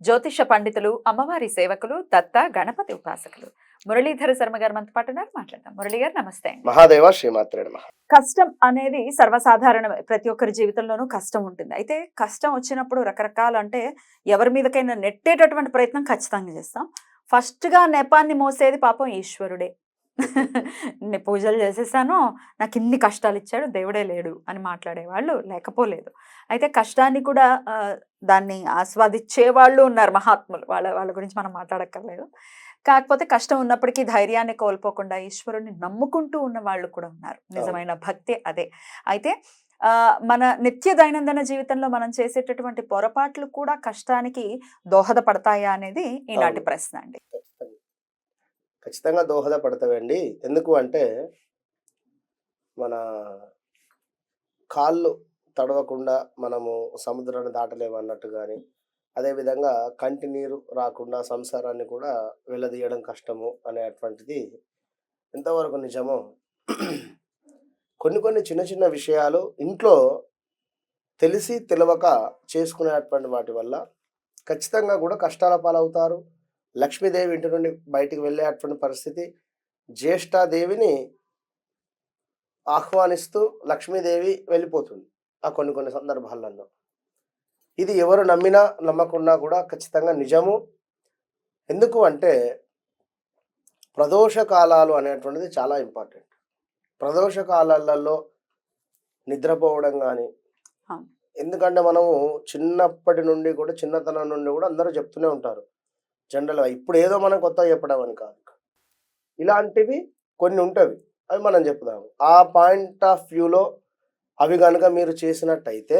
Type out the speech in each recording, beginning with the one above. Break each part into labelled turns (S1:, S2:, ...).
S1: జ్యోతిష పండితులు అమ్మవారి సేవకులు దత్త గణపతి ఉపాసకులు. మురళీధర శర్మ గారు మనతో పాటు ఉన్నారు. మాట్లాడదాం. మురళి గారు నమస్తే
S2: మహాదేవ
S1: కష్టం అనేది సర్వసాధారణమే ప్రతి ఒక్కరి జీవితంలోనూ కష్టం ఉంటుంది. అయితే కష్టం వచ్చినప్పుడు రకరకాల అంటే ఎవరి మీదకైనా నెట్టేటటువంటి ప్రయత్నం ఖచ్చితంగా చేస్తాం. ఫస్ట్గా నెపాన్ని మోసేది పాపం ఈశ్వరుడే. నేను పూజలు చేసేసాను నాకు ఇన్ని కష్టాలు ఇచ్చాడు దేవుడే లేడు అని మాట్లాడేవాళ్ళు లేకపోలేదు. అయితే కష్టాన్ని కూడా దాన్ని ఆస్వాదించే వాళ్ళు ఉన్నారు మహాత్ములు. వాళ్ళ వాళ్ళ గురించి మనం మాట్లాడక్కర్లేదు. కాకపోతే కష్టం ఉన్నప్పటికీ ధైర్యాన్ని కోల్పోకుండా ఈశ్వరుని నమ్ముకుంటూ ఉన్న వాళ్ళు కూడా ఉన్నారు. నిజమైన భక్తి అదే. అయితే ఆ, మన నిత్య దైనందిన జీవితంలో మనం చేసేటటువంటి పొరపాట్లు కూడా కష్టానికి దోహదపడతాయా అనేది ఈనాటి
S2: అవును.
S1: ప్రశ్న అండి.
S2: ఖచ్చితంగా ఖచ్చితంగా దోహదపడతావండి ఎందుకు అంటే మన కాళ్ళు తడవకుండా మనము సముద్రాన్ని దాటలేము అన్నట్టు కానీ అదేవిధంగా కంటి నీరు రాకుండా సంసారాన్ని కూడా వెళ్ళదీయడం కష్టము అనేటువంటిది ఎంతవరకు నిజమో కొన్ని కొన్ని చిన్న చిన్న విషయాలు ఇంట్లో తెలిసి తెలియక చేసుకునేటువంటి వాటి వల్ల ఖచ్చితంగా కూడా కష్టాల పాలవుతారు. లక్ష్మీదేవి ఇంటి నుండి బయటికి వెళ్ళేటువంటి పరిస్థితి జ్యేష్ఠాదేవిని ఆహ్వానిస్తూ లక్ష్మీదేవి వెళ్ళిపోతుంది ఆ కొన్ని కొన్ని సందర్భాలలో. ఇది ఎవరు నమ్మినా నమ్మకున్నా కూడా ఖచ్చితంగా నిజము. ఎందుకు అంటే ప్రదోష కాలాలు అనేటువంటిది చాలా ఇంపార్టెంట్. ప్రదోష కాలాలలో నిద్రపోవడం కానీ. ఎందుకంటే మనము చిన్నప్పటి నుండి కూడా చిన్నతనం నుండి కూడా అందరూ చెప్తూనే ఉంటారు. జనరల్గా ఇప్పుడు ఏదో మనం కొత్తగా చెప్పడం అని కాదు. ఇలాంటివి కొన్ని ఉంటవి. అవి మనం చెప్దాము ఆ పాయింట్ ఆఫ్ వ్యూలో అవి కనుక మీరు చేసినట్టయితే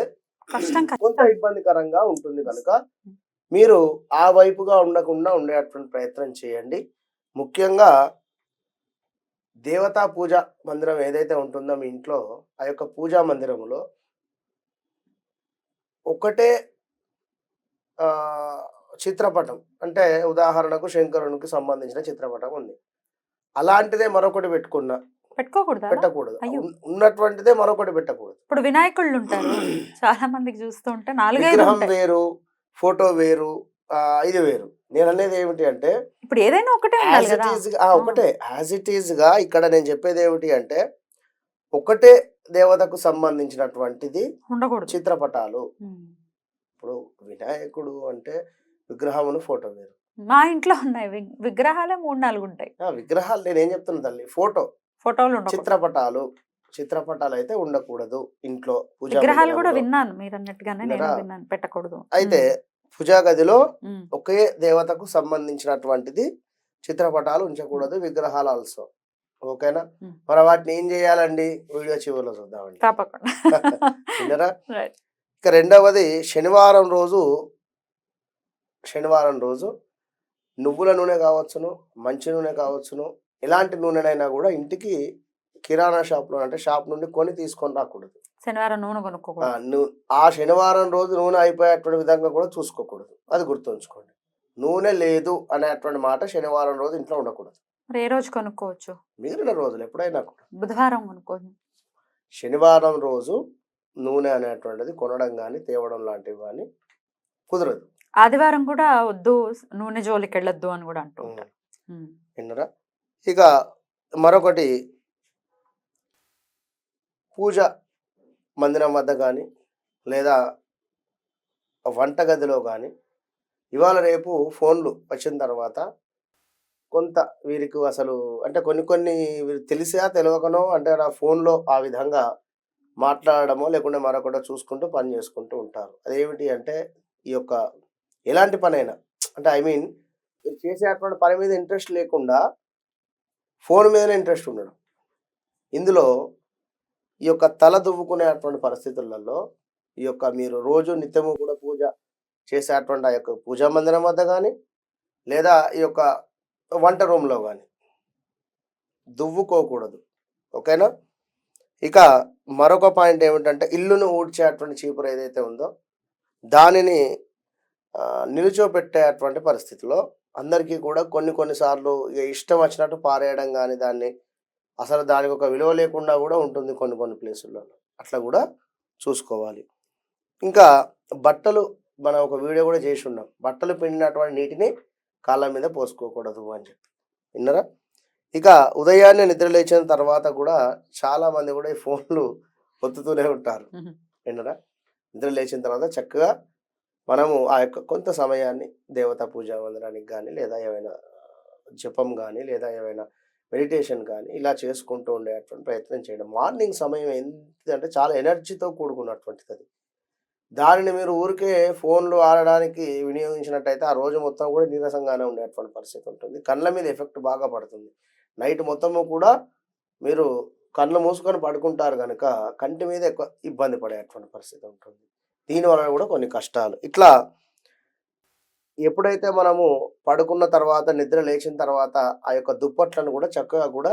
S2: కొంత ఇబ్బందికరంగా ఉంటుంది కనుక మీరు ఆ వైపుగా ఉండకుండా ఉండేటువంటి ప్రయత్నం చేయండి. ముఖ్యంగా దేవతా పూజ మందిరం ఏదైతే ఉంటుందో మీ ఇంట్లో ఆ యొక్క పూజా మందిరంలో ఒకటే చిత్రపటం. అంటే ఉదాహరణకు శంకరునికి సంబంధించిన చిత్రపటం ఉంది. అలాంటిదే మరొకటి పెట్టుకున్నా
S1: పెట్టుకోకూడదా?
S2: పెట్టకూడదు. ఉన్నటువంటిదే మరొకటి పెట్టకూడదు.
S1: ఇప్పుడు వినాయకుళ్ళు ఉంటారు చాలా మందికి చూస్తూ ఉంటే
S2: విగ్రహం వేరు ఫోటో వేరు ఇది వేరు. నేను అనేది ఏమిటి అంటే
S1: ఇప్పుడు ఏదైనా ఒకటే
S2: యాజ్ ఇట్ ఈజ్గా ఒకటే. యాజ్ ఇట్ ఈజ్గా ఇక్కడ నేను చెప్పేది ఏమిటి అంటే ఒకటే దేవతకు సంబంధించినటువంటిది
S1: ఉండకూడదు.
S2: చిత్రపటాలు. ఇప్పుడు వినాయకుడు అంటే విగ్రహమును ఫోటో వేరు
S1: మా ఇంట్లో ఉన్నాయి. విగ్రహాలే మూడు నాలుగు ఉంటాయి.
S2: ఆ విగ్రహాలు నేను ఏం చెప్తున్నా తల్లి ఫోటో.
S1: ఫోటోలు
S2: చిత్రపటాలు చిత్రపటాలు అయితే ఉండకూడదు ఇంట్లో
S1: విగ్రహాలు కూడా. విన్నాను మీరు అన్నట్టుగానే నేను? విన్నాను పెట్టకూడదు.
S2: అయితే పూజా గదిలో ఒకే దేవతకు సంబంధించినటువంటిది చిత్రపటాలు ఉంచకూడదు విగ్రహాలు ఆల్సో. ఓకేనా. మరి వాటిని ఏం చేయాలండి? వీడియో చివరిలో చూద్దామండి.
S1: తప్పకుండా.
S2: ఇక రెండవది శనివారం రోజు శనివారం రోజు నువ్వుల నూనె కావచ్చును మంచి నూనె కావచ్చును ఎలాంటి నూనెనైనా కూడా ఇంటికి కిరాణా షాప్లో అంటే షాప్ నుండి కొని తీసుకొని రాకూడదు.
S1: శనివారం నూనె
S2: ఆ,
S1: కొనుక్కోకూడదు
S2: ఆ శనివారం రోజు నూనె అయిపోయేటువంటి విధంగా కూడా చూసుకోకూడదు. అది గుర్తుంచుకోండి. నూనె లేదు అనేటువంటి మాట శనివారం రోజు ఇంట్లో ఉండకూడదు.
S1: మరి ఏ రోజు కొనుక్కోవచ్చు?
S2: మిగిలిన రోజులు ఎప్పుడైనా కూడా.
S1: బుధవారం కొనుక్కోవచ్చు
S2: శనివారం రోజు నూనె అనేటువంటిది కొనడం కానీ తేవడం లాంటివి కానీ కుదరదు.
S1: ఆదివారం కూడా వద్దు నూనె జోలికి వెళ్ళొద్దు అని కూడా అంటూ ఉంటారు. ఉమ్.
S2: విన్నరా? ఇక మరొకటి పూజ మందిరం వద్ద కానీ లేదా వంటగదిలో కానీ ఇవాళ రేపు ఫోన్లు వచ్చిన తర్వాత కొంత వీరికి అసలు అంటే కొన్ని కొన్ని వీరు తెలిసా తెలియకనో అంటే నా ఫోన్లో ఆ విధంగా మాట్లాడడమో లేకుంటే మరొకటో చూసుకుంటూ పని చేసుకుంటూ ఉంటారు. అదేమిటి అంటే ఈ యొక్క ఎలాంటి పనైనా. అంటే ఐ మీన్ మీరు చేసేటువంటి పని మీద ఇంట్రెస్ట్ లేకుండా ఫోన్ మీదనే ఇంట్రెస్ట్ ఉండడం. ఇందులో ఈ యొక్క తల దువ్వుకునేటువంటి పరిస్థితులలో ఈ యొక్క మీరు రోజు నిత్యము కూడా పూజ చేసేటువంటి ఆ యొక్క పూజా మందిరం వద్ద కానీ లేదా ఈ యొక్క వంట రూమ్లో కానీ దువ్వుకోకూడదు. ఓకేనా? ఇక మరొక పాయింట్ ఏమిటంటే ఇల్లును ఊడ్చేటువంటి చీపురు ఏదైతే ఉందో దానిని ఆ, నిలుచోపెట్టేటువంటి పరిస్థితిలో అందరికీ కూడా కొన్ని కొన్నిసార్లు ఇక ఇష్టం వచ్చినట్టు పారేయడం కానీ దాన్ని అసలు దానికి ఒక విలువ లేకుండా కూడా ఉంటుంది కొన్ని కొన్ని ప్లేసుల్లో. అట్లా కూడా చూసుకోవాలి. ఇంకా బట్టలు మనం ఒక వీడియో కూడా చేసి ఉన్నాం. బట్టలు పిండినటువంటి నీటిని కాళ్ళ మీద పోసుకోకూడదు అని చెప్పి. విన్నరా? ఇక ఉదయాన్నే నిద్ర లేచిన తర్వాత కూడా చాలా మంది కూడా ఈ ఫోన్లు ఒత్తుతూనే ఉంటారు. విన్నరా? నిద్ర లేచిన తర్వాత చక్కగా మనము ఆ యొక్క కొంత సమయాన్ని దేవతా పూజా వందడానికి కానీ లేదా ఏమైనా జపం కానీ లేదా ఏమైనా మెడిటేషన్ కానీ ఇలా చేసుకుంటూ ఉండేటువంటి ప్రయత్నం చేయడం. మార్నింగ్ సమయం ఏంటంటే చాలా ఎనర్జీతో కూడుకున్నటువంటిది అది. దానిని మీరు ఊరికే ఫోన్లు ఆడడానికి వినియోగించినట్టయితే ఆ రోజు మొత్తం కూడా నీరసంగానే ఉండేటువంటి పరిస్థితి ఉంటుంది. కళ్ళ మీద ఎఫెక్ట్ బాగా పడుతుంది. నైట్ మొత్తము కూడా మీరు కళ్ళు మూసుకొని పడుకుంటారు కనుక కంటి మీద ఎక్కువ ఇబ్బంది పడేటువంటి పరిస్థితి ఉంటుంది. దీనివలన కూడా కొన్ని కష్టాలు. ఇట్లా ఎప్పుడైతే మనము పడుకున్న తర్వాత నిద్ర లేచిన తర్వాత ఆ యొక్క దుప్పట్లను కూడా చక్కగా కూడా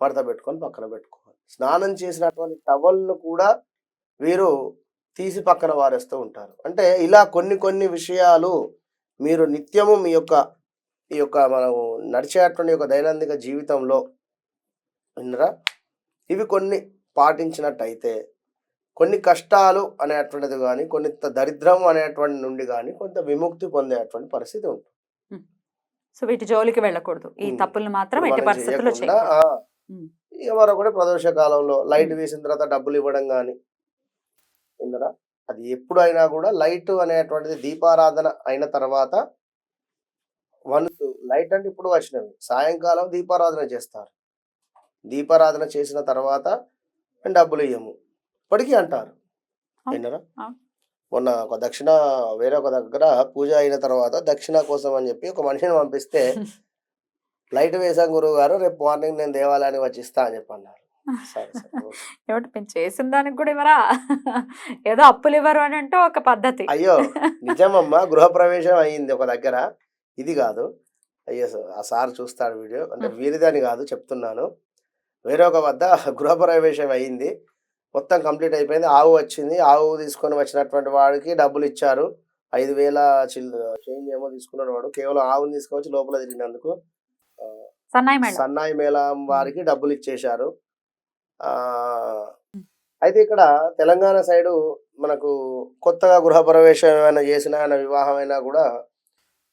S2: మడత పెట్టుకొని పక్కన పెట్టుకోవాలి. స్నానం చేసినటువంటి టవల్ను కూడా వీరు తీసి పక్కన వారేస్తూ ఉంటారు. అంటే ఇలా కొన్ని కొన్ని విషయాలు మీరు నిత్యము మీ యొక్క ఈ యొక్క మనము నడిచేటువంటి యొక్క దైనందిక జీవితంలో విన్నరా ఇవి కొన్ని పాటించినట్టయితే కొన్ని కష్టాలు అనేటువంటిది కానీ కొన్ని దరిద్రం అనేటువంటి నుండి కానీ కొంత విముక్తి పొందేటువంటి పరిస్థితి ఉంటుంది.
S1: సో వీటి జోలికి వెళ్ళకూడదు. ఈ. తప్పులు మాత్రం ఎట్టి పరిస్థితుల్లో.
S2: ఇక మరొకటి ప్రదోష కాలంలో లైట్. వేసిన తర్వాత డబ్బులు ఇవ్వడం కానీ విన్నరా? అది ఎప్పుడైనా కూడా లైట్ అనేటువంటిది దీపారాధన అయిన తర్వాత వన్స్ లైట్ అంటే ఇప్పుడు వచ్చినవి. సాయంకాలం దీపారాధన చేస్తారు. దీపారాధన చేసిన తర్వాత డబ్బులు ఇయ్యము. ఇప్పటికీ అంటారు. విన్నరా. మొన్న ఒక దక్షిణ వేరే ఒక దగ్గర పూజ అయిన తర్వాత దక్షిణ కోసం అని చెప్పి ఒక మనిషిని పంపిస్తే లైట్ వేసాం గురువు గారు రేపు మార్నింగ్ నేను దేవాలయానికి వచ్చి ఇస్తా అని చెప్పి అన్నారు.
S1: ఏమిటి మేము చేసిన దానికి కూడా ఇవ్వరా? ఏదో అప్పులు ఇవ్వరు అని అంటే ఒక పద్ధతి.
S2: అయ్యో నిజమమ్మా గృహప్రవేశం అయ్యింది ఒక దగ్గర. ఇది కాదు. అయ్యో ఆ సార్ చూస్తాడు వీడియో. అంటే. వీరిదని కాదు చెప్తున్నాను. వేరే ఒక వద్ద గృహప్రవేశం అయ్యింది మొత్తం కంప్లీట్ అయిపోయింది. ఆవు వచ్చింది. ఆవు తీసుకొని వచ్చినటువంటి వాడికి డబ్బులు ఇచ్చారు. ఐదు వేల చిల్ చేంజ్ ఏమో తీసుకున్నాడు వాడు. కేవలం ఆవుని తీసుకొచ్చి లోపల తిరిగినందుకు
S1: సన్నాయి
S2: మేళం. వారికి డబ్బులు ఇచ్చేశారు. ఆ అయితే ఇక్కడ తెలంగాణ సైడు మనకు కొత్తగా గృహప్రవేశం ఏమైనా చేసినా ఆయన వివాహం అయినా కూడా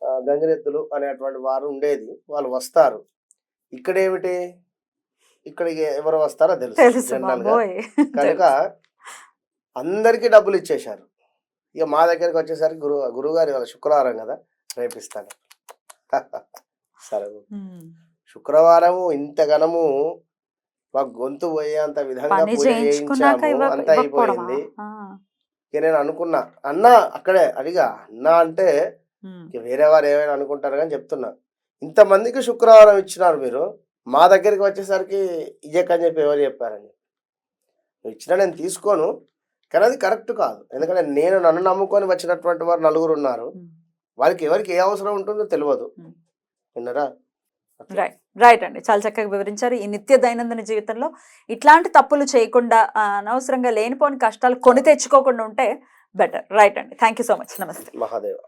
S2: ఆ, గంగిరెద్దులు అనేటువంటి వారు ఉండేది. వాళ్ళు వస్తారు. ఇక్కడ ఏమిటి ఇక్కడికి ఎవరు వస్తారో తెలుసు
S1: జనరల్గా
S2: కనుక అందరికీ డబ్బులు ఇచ్చేశారు. ఇక మా దగ్గరికి వచ్చేసరికి గురువు గురువుగారి వాళ్ళ శుక్రవారం కదా రేపిస్తాను. సరే
S1: మ్మ్.
S2: శుక్రవారము ఇంతగనము మాకు గొంతు పోయేంత విధంగా చేయించాము అంతా అయిపోయింది. ఇక నేను అనుకున్నా అన్న అక్కడే అడిగా అన్న అంటే. ఇక వేరే వారు ఏమైనా అనుకుంటారు కానీ చెప్తున్నా. ఇంతమందికి శుక్రవారం ఇచ్చినారు మీరు. మా దగ్గరికి వచ్చేసరికి ఇయ్యకని చెప్పి ఎవరు చెప్పారని నువ్వు ఇచ్చినా నేను తీసుకోను కానీ అది కరెక్ట్ కాదు. ఎందుకంటే నేను నన్ను నమ్ముకొని వచ్చినటువంటి వారు నలుగురు ఉన్నారు. వారికి ఎవరికి ఏ అవసరం ఉంటుందో తెలియదు. విన్నరా?
S1: రైట్ రైట్ అండి. చాలా చక్కగా వివరించారు. ఈ నిత్య దైనందిన జీవితంలో ఇట్లాంటి తప్పులు చేయకుండా అనవసరంగా లేనిపోని కష్టాలు కొని తెచ్చుకోకుండా ఉంటే బెటర్. రైట్ అండి. Thank you so much. నమస్తే.
S2: మహాదేవ.